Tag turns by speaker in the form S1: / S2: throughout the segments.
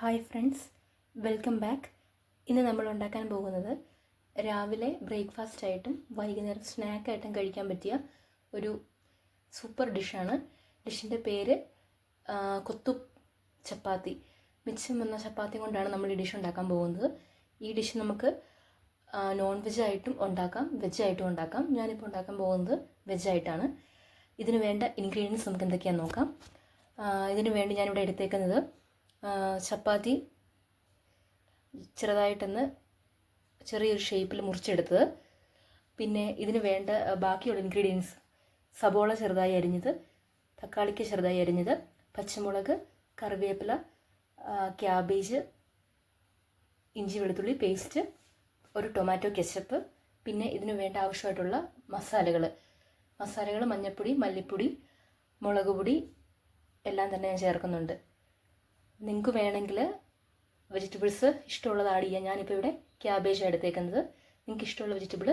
S1: Hi friends welcome back ഇന്ന് നമ്മൾ ഉണ്ടാക്കാൻ പോകുന്നത് രാവിലെ ബ്രേക്ക്ഫാസ്റ്റ് ആയിട്ടും വൈകുന്നേരം സ്നാക്കായിട്ടും കഴിക്കാൻ പറ്റിയ ഒരു സൂപ്പർ ഡിഷാണ് ഡിഷിന്റെ പേര് കൊത്തു ചപ്പാത്തി. മിച്ചം വന്ന ചപ്പാത്തി കൊണ്ടാണ് നമ്മൾ ഈ ഡിഷ് ഉണ്ടാക്കാൻ പോകുന്നത്. ഈ ഡിഷ് നമുക്ക് നോൺ വെജ് ആയിട്ടും ഉണ്ടാക്കാം വെജ് ആയിട്ടും ഉണ്ടാക്കാം. ഞാനിപ്പോൾ ഉണ്ടാക്കാൻ പോകുന്നത് വെജ് ആയിട്ടാണ്. ഇതിന് വേണ്ട ഇൻഗ്രീഡിയൻസ് നമുക്ക് എന്തൊക്കെയാണെന്ന് നോക്കാം. ഇതിനു വേണ്ടി ഞാനിവിടെ എടുത്തേക്കുന്നത് ചപ്പാത്തി ചെറുതായിട്ടൊന്ന് ചെറിയൊരു ഷേപ്പിൽ മുറിച്ചെടുത്തത്. പിന്നെ ഇതിന് വേണ്ട ബാക്കിയുള്ള ഇൻഗ്രീഡിയൻസ് സബോള ചെറുതായി അരിഞ്ഞത് തക്കാളിക്ക് ചെറുതായി അരിഞ്ഞത് പച്ചമുളക് കറിവേപ്പില ക്യാബേജ് ഇഞ്ചി വെളുത്തുള്ളി പേസ്റ്റ് ഒരു ടൊമാറ്റോ കെച്ചപ്പ് പിന്നെ ഇതിന് വേണ്ട ആവശ്യമായിട്ടുള്ള മസാലകൾ. മസാലകൾ മഞ്ഞൾപ്പൊടി മല്ലിപ്പൊടി മുളക് പൊടി എല്ലാം തന്നെ ഞാൻ ചേർക്കുന്നുണ്ട്. നിങ്ങൾക്ക് വേണമെങ്കിൽ വെജിറ്റബിൾസ് ഇഷ്ടമുള്ളത് ആഡ് ചെയ്യാം. ഞാനിപ്പോൾ ഇവിടെ ക്യാബേജ് എടുത്തേക്കുന്നത്. നിങ്ങൾക്ക് ഇഷ്ടമുള്ള വെജിറ്റബിൾ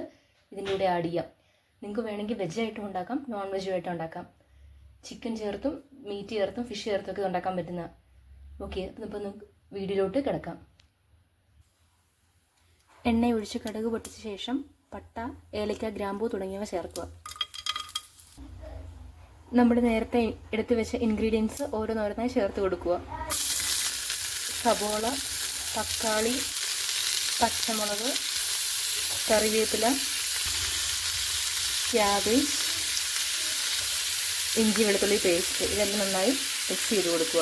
S1: ഇതിന്റെ കൂടെ ആഡ് ചെയ്യാം. നിങ്ങൾക്ക് വേണമെങ്കിൽ വെജ് ആയിട്ടും ഉണ്ടാക്കാം നോൺ വെജും ആയിട്ടും ഉണ്ടാക്കാം. ചിക്കൻ ചേർത്തും മീറ്റ് ചേർത്തും ഫിഷ് ചേർത്തും ഒക്കെ ഉണ്ടാക്കാൻ പറ്റുന്ന. ഓക്കെ അപ്പോൾ നമുക്ക് വീഡിയോയിലോട്ട് കിടക്കാം. എണ്ണ ഒഴിച്ച് കടുക് പൊട്ടിച്ച ശേഷം പട്ട ഏലക്ക ഗ്രാമ്പൂ തുടങ്ങിയവ ചേർക്കുക. നമ്മൾ നേരത്തെ എടുത്തു വെച്ച ഇൻഗ്രീഡിയൻസ് ഓരോന്നോരോന്നായി ചേർത്ത് കൊടുക്കുക. സബോള തക്കാളി പച്ചമുളക് കറിവേപ്പില ക്യാബേജ് ഇഞ്ചി വെളുത്തുള്ളി പേസ്റ്റ്. ഇതെല്ലാം നന്നായി മിക്സ് ചെയ്ത് കൊടുക്കുക.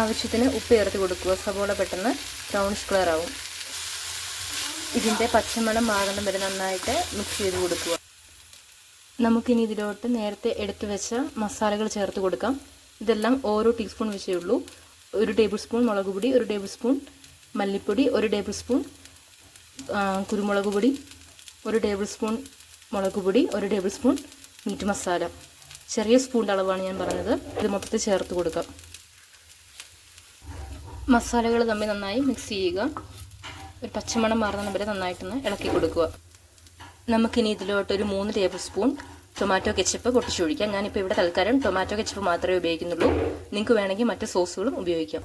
S1: ആവശ്യത്തിന് ഉപ്പ് ചേർത്ത് കൊടുക്കുക. സബോള പെട്ടെന്ന് ബ്രൗണിഷ് കളർ ആവും ഇതിന്റെ പച്ചമണം മാറണം വരെ നന്നായിട്ട് മിക്സ് ചെയ്ത് കൊടുക്കുക. നമുക്കിനി ഇതിലോട്ട് നേരത്തെ എടുത്തു വെച്ച മസാലകൾ ചേർത്ത് കൊടുക്കാം. ഇതെല്ലാം ഓരോ ടീസ്പൂൺ വെച്ചേ ഉള്ളൂ. ഒരു ടേബിൾ സ്പൂൺ മുളക് പൊടി ഒരു ടേബിൾ സ്പൂൺ മല്ലിപ്പൊടി ഒരു ടേബിൾ സ്പൂൺ കുരുമുളക് പൊടി ഒരു ടേബിൾ സ്പൂൺ മുളക് പൊടി ഒരു ടേബിൾ സ്പൂൺ മീറ്റ് മസാല ചെറിയ സ്പൂണിന്റെ അളവാണ് ഞാൻ പറഞ്ഞത്. ഇത് മൊത്തത്തിൽ ചേർത്ത് കൊടുക്കാം. മസാലകൾ തമ്മിൽ നന്നായി മിക്സ് ചെയ്യുക. ഒരു പച്ചമണം മാറുന്ന വരെ നന്നായിട്ടൊന്ന് ഇളക്കി കൊടുക്കുക. നമുക്കിനി ഇതിലോട്ട് ഒരു മൂന്ന് ടേബിൾ സ്പൂൺ ടൊമാറ്റോ കെച്ചപ്പ് പൊട്ടിച്ചൊഴിക്കാം ഞാനിപ്പോൾ ഇവിടെ തൽക്കാലം ടൊമാറ്റോ കെച്ചപ്പ് മാത്രമേ ഉപയോഗിക്കുന്നുള്ളൂ. നിങ്ങൾക്ക് വേണമെങ്കിൽ മറ്റ് സോസുകളും ഉപയോഗിക്കാം.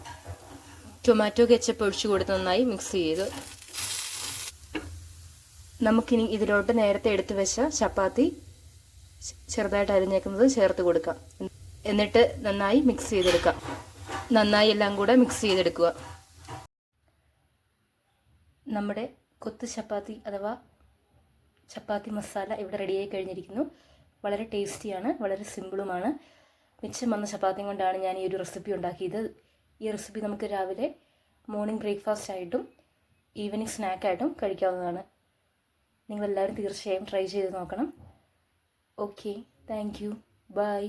S1: ടൊമാറ്റോ കെച്ചപ്പ് ഒഴിച്ചു കൊടുത്ത് നന്നായി മിക്സ് ചെയ്ത് നമുക്കിനി ഇതിലോട്ട് നേരത്തെ എടുത്തു വെച്ച ചപ്പാത്തി ചെറുതായിട്ട് അരിഞ്ഞേക്കുന്നത് ചേർത്ത് കൊടുക്കാം. എന്നിട്ട് നന്നായി മിക്സ് ചെയ്തെടുക്കാം. നന്നായി എല്ലാം കൂടെ മിക്സ് ചെയ്തെടുക്കുക. നമ്മുടെ കൊത്ത് ചപ്പാത്തി അഥവാ ചപ്പാത്തി മസാല ഇവിടെ റെഡിയായി കഴിഞ്ഞിരിക്കുന്നു. വളരെ ടേസ്റ്റിയാണ് വളരെ സിമ്പിളുമാണ്. മിച്ചം വന്ന ചപ്പാത്തിയും കൊണ്ടാണ് ഞാൻ ഈ ഒരു റെസിപ്പി ഉണ്ടാക്കിയത്. ഈ റെസിപ്പി നമുക്ക് രാവിലെ മോർണിംഗ് ബ്രേക്ക്ഫാസ്റ്റ് ആയിട്ടും ഈവനിങ് സ്നാക്കായിട്ടും കഴിക്കാവുന്നതാണ്. നിങ്ങളെല്ലാവരും തീർച്ചയായും ട്രൈ ചെയ്ത് നോക്കണം. Okay thank you by